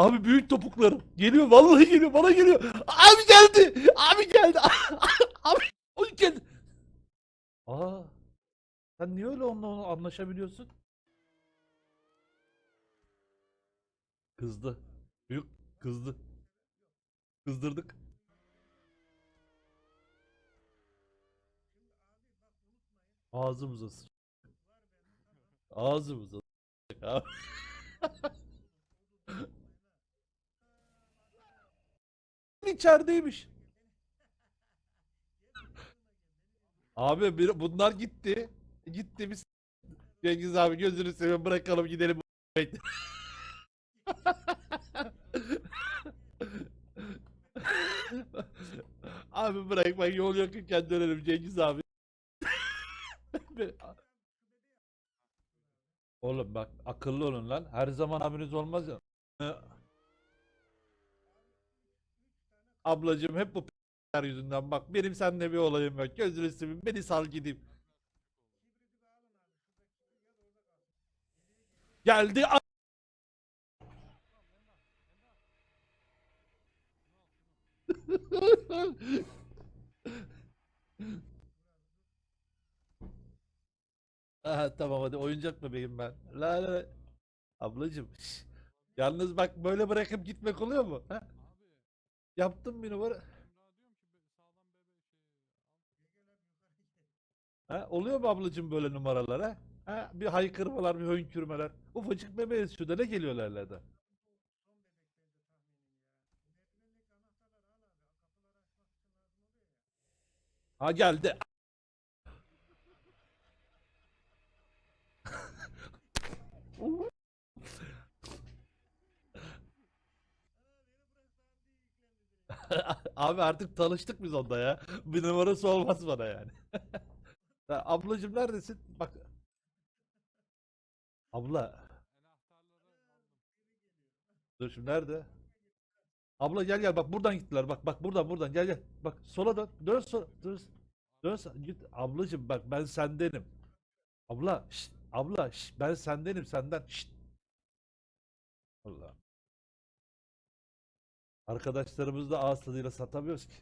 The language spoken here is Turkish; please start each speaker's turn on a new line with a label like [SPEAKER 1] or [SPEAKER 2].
[SPEAKER 1] Abi büyük topuklarım. Geliyor vallahi geliyor bana geliyor. Abi geldi. Abi geldi. Abi o geldi. Aa. Sen niye öyle onunla onu anlaşabiliyorsun? Kızdı. Büyük kızdı. Kızdırdık. Ağzımıza sıç. Ağzımıza sıç. Abi. içerideymiş. Abi bir, bunlar gitti. Gitti biz. Cengiz abi gözünü seveyim bırakalım gidelim. Abi bırak bak yol yakınken dönelim Cengiz abi. Oğlum bak akıllı olun lan. Her zaman abiniz olmaz ya. Ablacığım hep bu p***ler yüzünden bak benim seninle bir olayım yok. Gözünü seveyim beni sal gideyim. Geldi a- Aha, tamam hadi oyuncak bebeğim ben. La la la. Ablacığım. şş. Yalnız bak böyle bırakıp gitmek oluyor mu? Ha? Yaptım bir numara. Ha, oluyor mu ablacığım böyle numaralar ha? Bir haykırmalar, bir hönkürmeler. Ufacık bebeğe ne geliyorlar da. Ha geldi. Abi artık tanıştık biz onda ya. Bir numarası olmaz bana yani. Ya ablacığım neredesin? Bak. Abla. Dur şimdi nerede? Abla gel gel bak buradan gittiler. Bak bak buradan buradan gel gel. Bak sola dön. Dön sola. Dön. Dön. Git. Ablacığım bak ben sendenim. Abla. Şşt, abla. Şşt, ben sendenim senden. Şşt. Allah. Arkadaşlarımız da ağız tadıyla satamıyoruz ki.